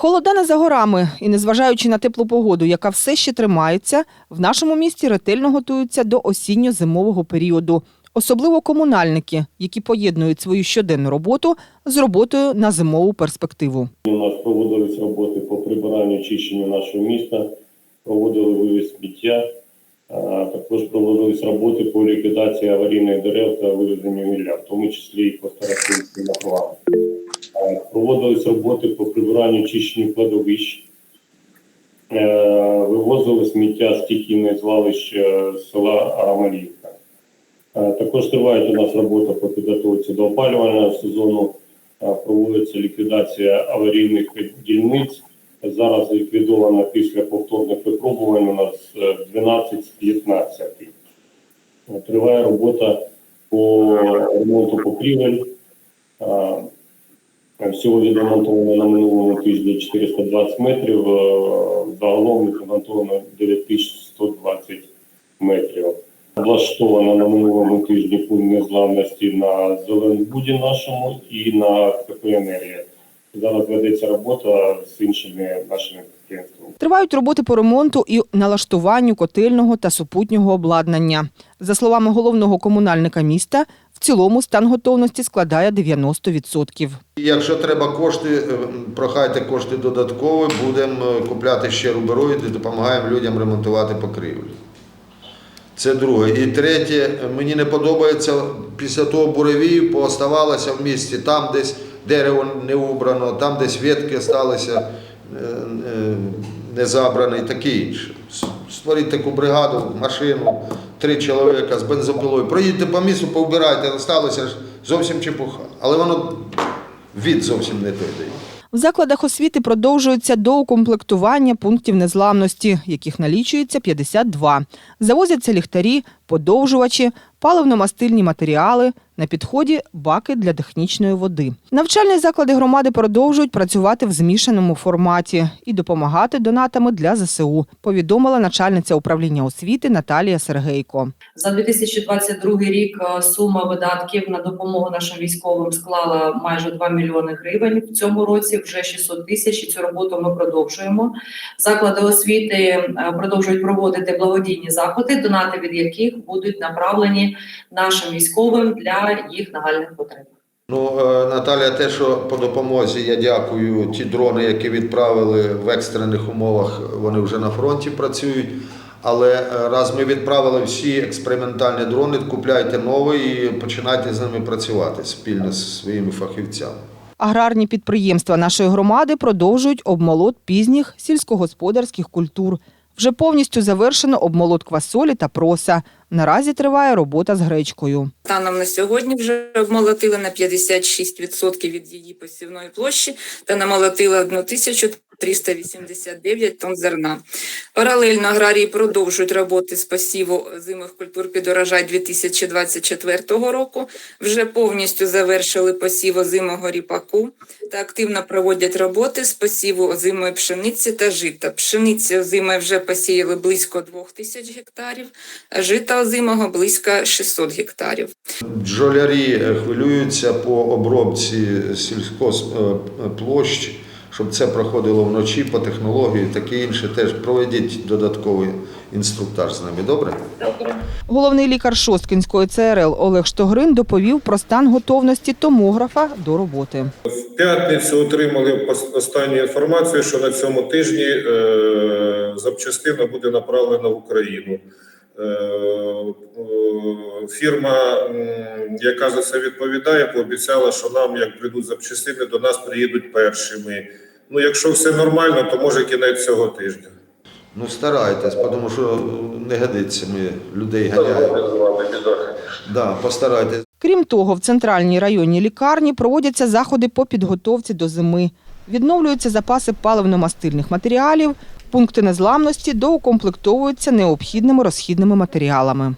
Холода не за горами, і незважаючи на теплу погоду, яка все ще тримається, в нашому місті ретельно готуються до осінньо-зимового періоду. Особливо комунальники, які поєднують свою щоденну роботу з роботою на зимову перспективу. У нас проводились роботи по прибиранню очищенню нашого міста, проводили вивіз сміття, також проводились роботи по ліквідації аварійних дерев та вивезенню гілля, в тому числі і по старостинським округам. А Проводились роботи по прибиранню очищенню кладовищ, Е, вивозили сміття з стихійних звалищ е, села Арамалівка. Е, Також триває у нас робота по підготовці до опалювального сезону. Проводиться ліквідація аварійних дільниць. Зараз ліквідовано після повторних випробувань у нас е, 12 з 15. Е, Триває робота по ремонту покрівель. Всього відремонтовано на минулому тижні 420 метрів, е, загалом відремонтовано 9120 метрів. Облаштовано на минулому тижні пункт незламності на Зеленбуді нашому і на КП «Енергія». Зараз ведеться робота з іншими нашими підприємствами. Тривають роботи по ремонту і налаштуванню котельного та супутнього обладнання. За словами головного комунальника міста, в цілому стан готовності складає 90%. Якщо треба кошти, е, прохайте кошти додаткові, будемо е, купляти ще рубероїд і допомагаємо людям ремонтувати покрівлю. Це друге. І третє, мені не подобається після того буревію пооставалося в місті, там десь дерево не убрано, там десь ветки е, е, не забрані і таке інше. Створіть таку бригаду, машину, три чоловіка з бензопилою. Проїдьте по місту, повбирайте, сталося ж зовсім чепуха. Але воно від зовсім не той дає. В закладах освіти продовжується доукомплектування пунктів незламності, яких налічується 52. Завозяться ліхтарі, подовжувачі, паливно-мастильні матеріали, на підході баки для технічної води. Навчальні заклади громади продовжують працювати в змішаному форматі і допомагати донатами для ЗСУ, повідомила начальниця управління освіти Наталія Сергейко. За 2022 рік е, сума видатків на допомогу нашим військовим склала майже 2 мільйони гривень. В цьому році вже 600 тисяч. І цю роботу ми продовжуємо. Заклади освіти е, продовжують проводити благодійні заходи, донати від яких будуть направлені нашим військовим для їх нагальних потреб. Ну, е, Наталя, те, що по допомозі, я дякую. Ті дрони, які відправили в екстрених умовах, вони вже на фронті працюють. Але е, раз ми відправили всі експериментальні дрони, купляйте нові і починайте з ними працювати спільно з своїми фахівцями. Аграрні підприємства нашої громади продовжують обмолот пізніх сільськогосподарських культур. Вже повністю завершено обмолот квасолі та проса. Наразі триває робота з гречкою. Станом на сьогодні вже обмолотили на 56% від її посівної площі та намолотили 1389 тонн зерна. Паралельно аграрії продовжують роботи з посіву зимих культур під урожай 2024 року. Вже повністю завершили посів озимого ріпаку та активно проводять роботи з посіву озимої пшениці та жита. Пшениці озимої вже посіяли близько 2000 гектарів, а жита озимого близько 600 гектарів. Бджолярі е, хвилюються по обробці сільськозплощ, щоб це проходило вночі по технології, таке інше. Теж проведіть додатковий інструктаж з ними. Добре? Головний лікар Шосткінської ЦРЛ Олег Штогрин доповів про стан готовності томографа до роботи. В п'ятницю отримали останню інформацію, що на цьому тижні е, запчастина буде направлена в Україну. Е, е, фірма, яка за це відповідає, пообіцяла, що нам, як прийдуть запчастини, до нас приїдуть першими. Ну, якщо все нормально, то може кінець цього тижня. Ну старайтесь, тому що не годиться, ми людей ганяємо. Да, постарайтесь. Крім того, в центральній районній лікарні проводяться заходи по підготовці до зими. Відновлюються запаси паливно-мастильних матеріалів, пункти незламності доукомплектовуються необхідними розхідними матеріалами.